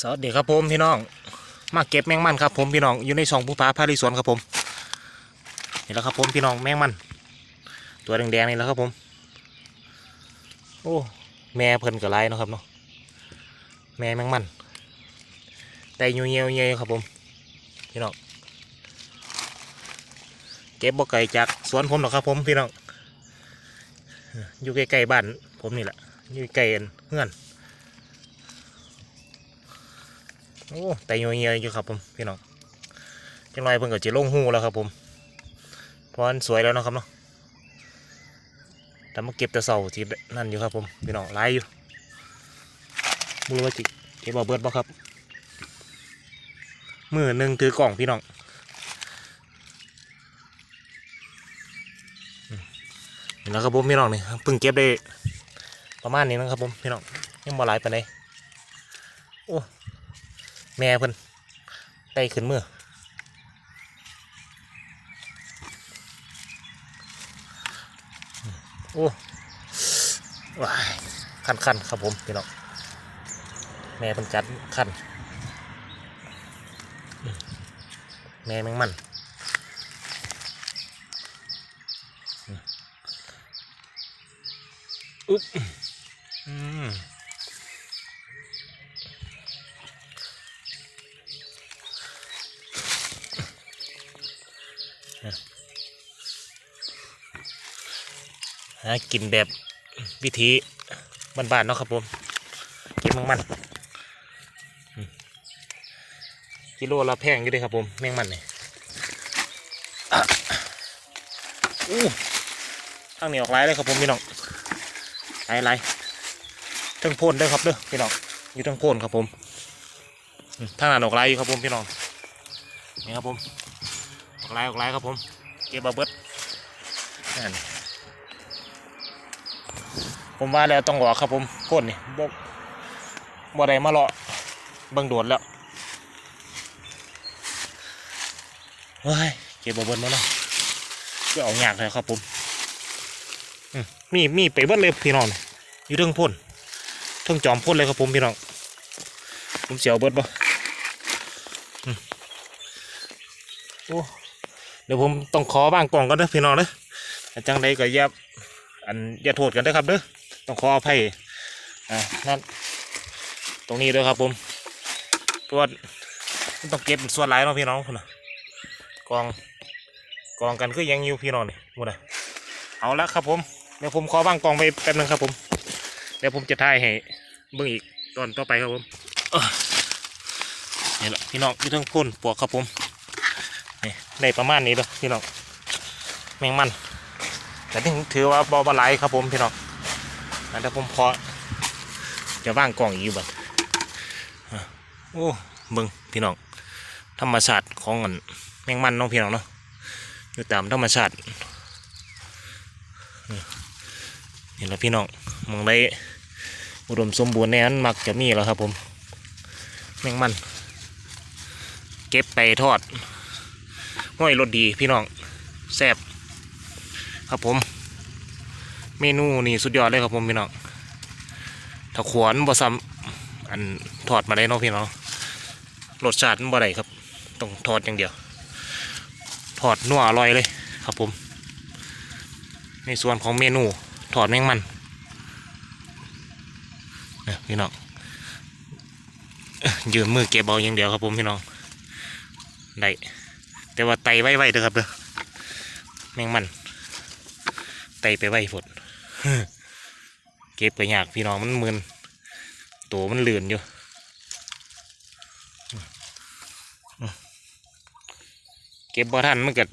สวัสดีครับผมพี่น้อง มาเก็บแมงมันครับผมพี่น้องอยู่ในซองผู้พาพาริสวนครับผมนี่แหละครับผมพี่น้องแมงมัน ตัวแดงๆนี่แหละครับผม โอ้แม่เพิ่นกับไรนะครับเนาะแม่แมงมันแต่ยูเยียวเยียวครับผมพี่น้องเก็บบ่ไกลจากสวนผมหรอกครับผมพี่น้องอยู่ใกล้ๆบ้านผมนี่แหละอยู่ใกล้เพื่อน โอ้แต่ยัวเงียอยู่ครับผมพี่น้องจังไรเพิ่งก็จะลงหูแล้วครับผมเพราะันสวยแล้วนะครับเนาะแต่มาเก็บแต่เสาที่นั่นอยู่ครับผมพี่น้องไล่อยู่มือว่าจิเก็บเอาเบิดบ่ครับมือหนึ่งถือกล่องพี่น้องอืมนี่แล้วครับผมพี่น้องนี่เพิ่งเก็บได้ประมาณนี้นะครับผมพี่น้องยังบ่หลายปานโอ้ แม่เพิ่นไต่ขึ้นมือโอ้ว้ายคันคันครับผมพี่น้องแม่เพิ่นจัดคันแม่แมงมันอืมอุ๊บอืม หากินแบบวิธีบ้านๆเนาะครับผมกินแมงมันกิโลละแพงอยู่เด้วยครับผมแมงมันเนี่อะอู้ทางนี้ออกไล่เลยครับผมพี่น้องไล่ไล่ทั้งโพนด้วยครับเด้อพี่น้องอยู่ทั้งโพนครับผมทางนั้นออกไล่อยู่ครับผมพี่น้องนี่ครับผมออกไล่ออกไล่ครับผมเก็บเอาเบิดนั่น ผมว่าแล้วต้องรอครับผมโคนนี่บ่บ่ได้มาเลาะเบิ่งโดดแล้วเฮ้ยเก็บบ่เบิ่นมาเนาะก็เอายากเลยครับผมมมีมีไปเบิ่นเลยพี่น้องนี่อยู่เทิงพ่นเทิงจอมพ่นเลยครับผมพี่น้องผมเสียวเบิดบ่โอ้เดี๋ยวผมต้องขอบ้างกล่องก่อนเด้พี่น้องเด้อจังใดก็อย่าอันอย่าโทษกันเด้อครับเด้อ ต้องขออภัยอ่านั่นตรงนี้ด้วยครับผมเพราะว่ามันต้องเก็บส่วนหลายเนาะพี่น้องคุณนะกองกองกันคือยังอยู่พี่น้องนี่หมดเลยเอาละครับผมเดี๋ยวผมขอวางกองไปแป๊บนึงครับผมเดี๋ยวผมจะถ่ายให้เบิ่งอีกตอนต่อไปครับผมเอ้อนี่แหละพี่น้องอยู่ทั้งพ่นปวกครับผมนี่ได้ประมาณนี้เด้อพี่น้องแมงมันแต่ที่ถือว่าบอบหลายครับผมพี่น้อง อันถ้าผมพอจะว่างกล่องอีกอยู่บัดโอ้เบิ่งพี่น้องธรรมชาติของอันแมงมันน้องพี่น้องเนาะอยู่ตามธรรมชาตินี่นี่แหละพี่น้องมองได้อุดมสมบูรณ์ในนั้นมักจะมีแล้วครับผม แมงมัน เก็บไปทอดห้อยรสดีพี่น้องแซ่บครับผม เมนูนี่สุดยอดเลยครับผมพี่น้องถ้าขวนบ่ซ้ำอันทอดมาได้เนาะพี่น้องรสชาติมันบ่ได้ครับต้องทอดอย่างเดียวทอดนัวอร่อยเลยครับผม ในส่วนของเมนูทอดแมงมันนี่พี่น้องยืมมือเก็บเอาอย่างเดียวครับผมพี่น้องได้แต่ว่าไตไว้ๆเด้อครับเด้อแมงมันไตไปไว้ฝด เก็บไปยากพี่น้องมันมึนตัวมันเลื่อนอยู่เก็บบ่ทันมันเกิด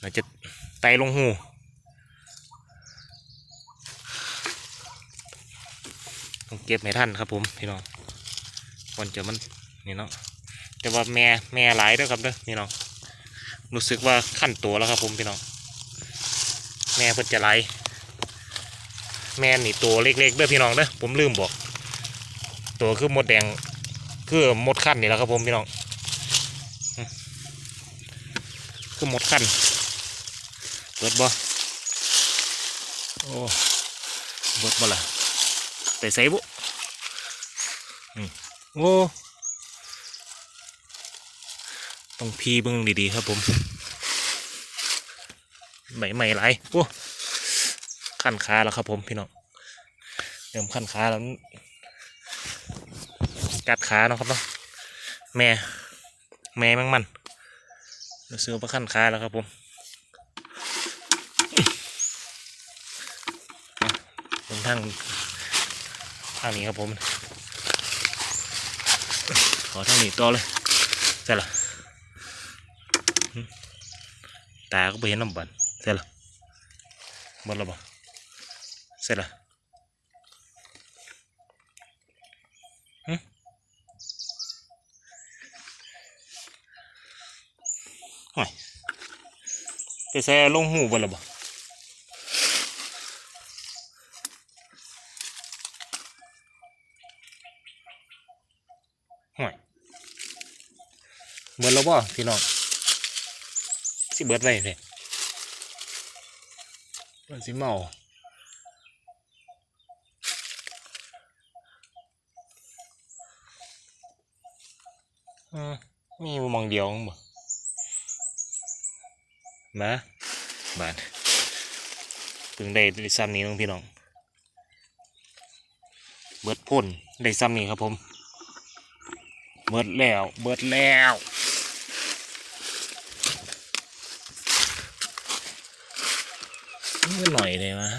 อาจจะไตลงหูต้องเก็บให้ทันครับผมพี่น้องก่อนจะมันนี่เนาะแต่ว่าแม่แม่หลายด้อครับเด้อพี่น้องรู้สึกว่าขั้นตัวแล้วครับผมพี่น้องแม่เพิ่นจะไหล แม่นี่ตัวเล็กๆเด้อพี่น้องเด้อผมลืมบอก ตัวคือมดแดงคือมดขั้นนี่แหละครับผมพี่น้องคือมดขั้นเปิดบ่โอ้เปิดบ่ล่ะไปใส่บุอืมโอ้ต้องพีเบึงดีๆครับผมใหม่ใหม่ไรโอ้ ขั้นขาแล้วครับผมพี่น้องเริ่มขั้นขาแล้วกัดขาเนาะครับเนาะแม่ แม่แมังมันเราซื้อมาขั้นขาแล้วครับผมลงทางทางนี้ครับผม ขอทางนี้ต่อเลยใช่ละหึตาก็ไปเห็นน้ำบันใช่ละบนและบ่ ใช่ละหึห่วยไปใส่ลงหูบนและบ่ห่วยเบิดแล้วบ่พี่น้องสิเบิดไว้เลยมันสิเมา อืมมีอยู่มองเดียวมั้งบ่มาบานเพิ่งได้ด้ซ้ำนี้น้องพี่น้อง เบิดพ่นได้ซ้ำนี้ครับผม เบิดแล้ว เบิดแล้วนี่หน่อยเลยมะ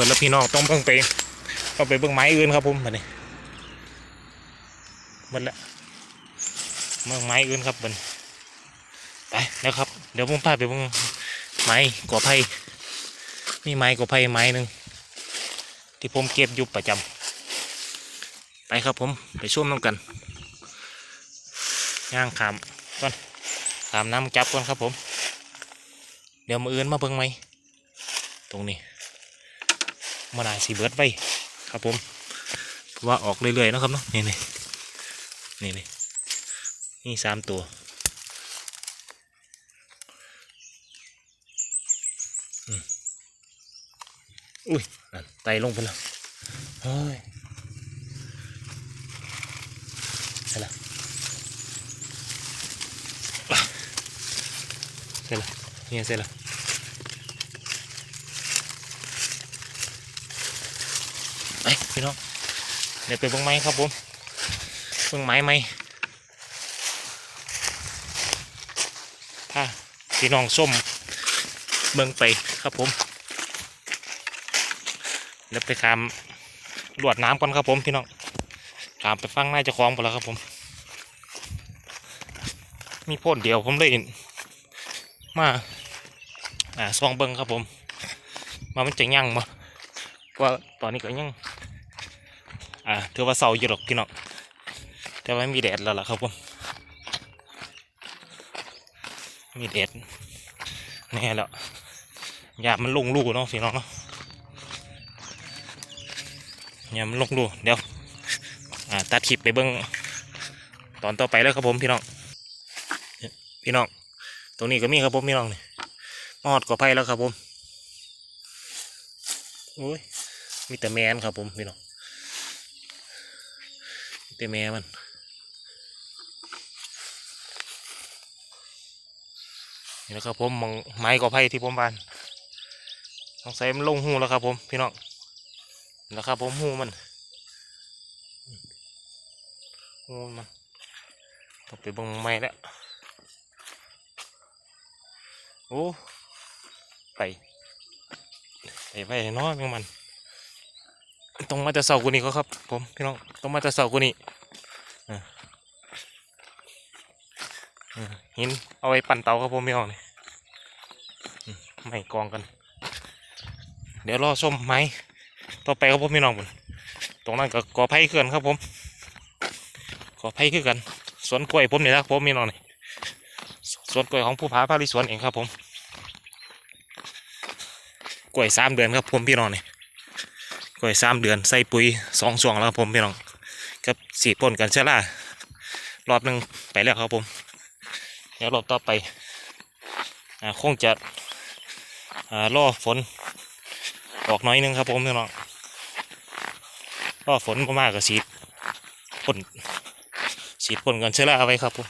บิดแล้วพี่น้องต้องเบิ่งไปก็ไปเบิ่งไม้อื่นครับผมบัดนี้เบิดละเบิ่งไม้อื่นครับบัดนี้ไปแล้วครับ เดี๋ยวผมพาไปเบิ่งไม้กอไผ่มีไม้กอไผ่ไม้หนึ่งที่ผมเก็บอยู่ประจำไปครับผมไปช่วมน้ำกันย่างขามก่อนขามน้ำจับก่อนครับผม เดี๋ยวมาอื่นมาเบิ่งไหมตรงนี้ มาได้สีเบิร์ดไว้ครับผมเพราะว่าออกเรื่อยๆนะครับเนาะนี่นี่นี่นี่นี่สามตัวอุ้ยไตลงไปแล้วเฮ้ยเสร็จแล้วอะเสร็จแล้วเนี่ยเสร็จแล้ว ไป พี่น้องเดี๋ยวไปเบิ่งไม้ครับผมเบิ่งไม้ไหมถ้าพี่น้องส้มเบิ่งไปครับผมเดี๋ยวไปขามลวดน้ำก่อนครับผมพี่น้องขามไปฟังนายเจ้าของไปแล้วครับผม มีพ่นเดียวผมเลยมาอ่าซองเบิ่งครับผมมามันจะยั่งมาว่าตอนนี้ก็ยัง อ่าถือว่าเสาอยู่หรอกพี่น้องแต่ว่ามีแดดแล้วล่ะครับผมมีแดดแน่แล้วยาบมันลงลูกเนาะพี่น้องเนาะยาบมันลงลูกเดี๋ยวอ่าตัดคลิปไปเบิ้งตอนต่อไปเลยครับผมพี่น้องพี่น้องตรงนี้ก็มีครับผมพี่น้องนี่มอดก็ไผ่แล้วครับผมโอ้ยมีแต่แมนครับผมพี่น้อง แต่แม่มันนี่นะครับผมมองไม้กอไผ่ที่ผมบานต้องใส่มันลงหูแล้วครับผมพี่น้องนี่นะครับผมหูมันหูมันต้องไปบังไม้แล้วโอ้ไปไปไปนาะแมงมัน ต้องมาจะเสากูนี่ก็ครับ ผมพี่น้องต้องมาจะเสากูนี่หินเอาไว้ปั่นเตาครับผมพี่น้องนี่ไม่กองกัน เดี๋ยวรอส้มไม้ต่อไปครับผมพี่น้องผมตรงนั้นก็กอไผ่เขื่อนครับผมกอไผ่คือกัน สวนกล้วยผมนี่นะครับผมพี่น้องนี่สวนกล้วยของผู้พาพาริสวนเองครับผมกล้วยสามเดือนครับผมพี่น้องนี่ กล้วยสามเดือนใส่ปุ๋ยสองช่วงแล้วครับผมพี่น้องกับสีพ่นกันเชื้อรารอบหนึ่งไปแล้วครับผมเดี๋ยวรอบต่อไปอ่าคงจะอ่ารอฝนออกน้อยนึงครับผมพี่น้องรอฝนก็มากกับสีพ่นสีพ่นกันเชื้อราเอาไว้ครับผม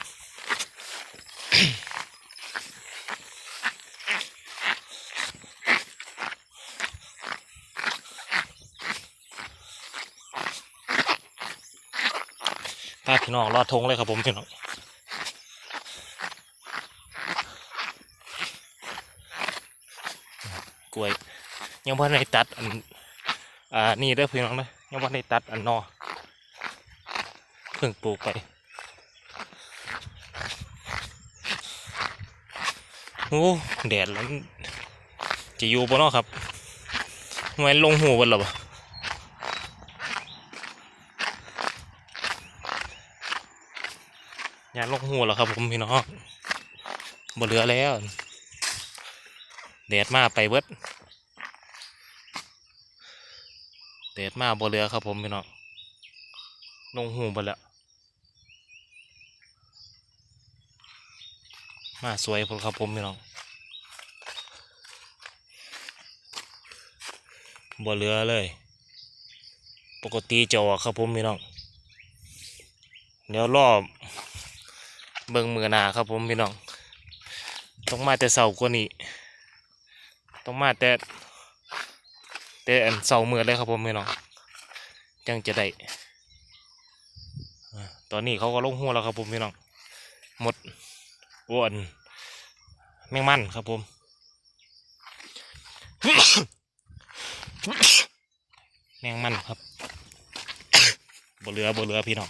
าพี่น้องรอดทงเลยครับผมพี่น้องกล้วยยังพ่ได้ตัดอันอ่านี่เด้อพี่น้องนะยังพ่ได้ตัดอันนอเพิ่งปลูกไปโอ้แดดแล้วจะอยู่บนนอครับทำไมลงหูบนหรอปะ ยาลงหัวแล้วครับผมพี่น้องบ่เหลือแล้วแดดมาไปเบิดแดดมาบ่เหลือครับผมพี่น้องลงหูไปแล้วมาสวยพอครับผมพี่น้องบ่เหลือเลย ปกติจะออกครับผมพี่น้องเดี๋ยวรอบ เบิ่งมือนาครับผมพี่น้องต้องมาแต่เสาร์กว่านี้ต้องมาแต่แต่เสาร์มือเลยครับผมพี่น้องจังจะได้ตอนนี้เขาก็ลงหัวแล้วครับผมพี่น้องหมดอ้วนแมงมันครับผมแมงมันครับบ่เหลือบ่เหลือพี่น้อง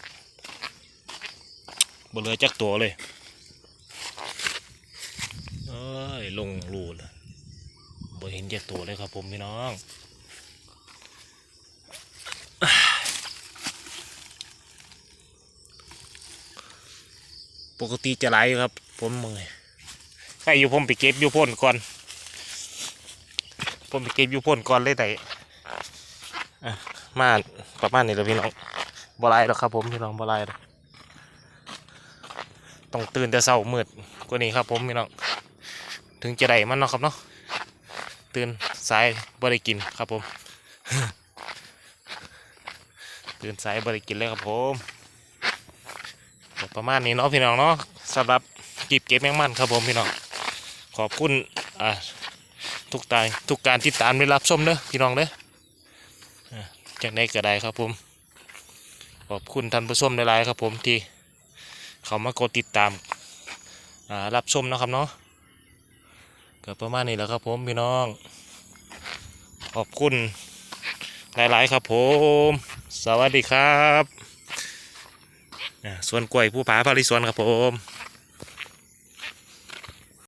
บนเรือจักตัวเลยเอ้ยลงรูเลยบ่เห็นจักตัวเลยครับผมพี่น้องปกติจะไหลอยู่ครับ ผมมึงใครอยู่ผมไปเก็บอยู่พ่นก่อน ผมไปเก็บอยู่พ่นก่อนเลยแต่มาประมาณนี้แล้วพี่น้องบ่ไหลหรอกครับผมพี่น้องบ่ไหลหรอก ต้องตื่นแต่เช้ามืดกว่านี้ครับผมพี่น้องถึงจะได้มันเนาะครับเนาะตื่นสายบ่ได้กินครับผม ตื่นสายบ่ได้กินเลยครับผมประมาณนี้เนาะพี่น้องเนาะสำหรับกีบเก็บแมงมันครับผมพี่น้องขอบคุณอ่าทุกตายทุกการติดตามได้รับชมเด้อพี่น้องเด้อจากได้ก็ไดครับผม ขอบคุณท่านผู้ชมหลายๆครับผมที่ เขามากดติดตามรับชมนะครับเนาะก็ประมาณนี้แหล้วครับผมพี่น้อง ขอบคุณหลาย ๆ ครับผม สวัสดีครับ ส่วนกล้วยผู้ผาพาริสวนครับผม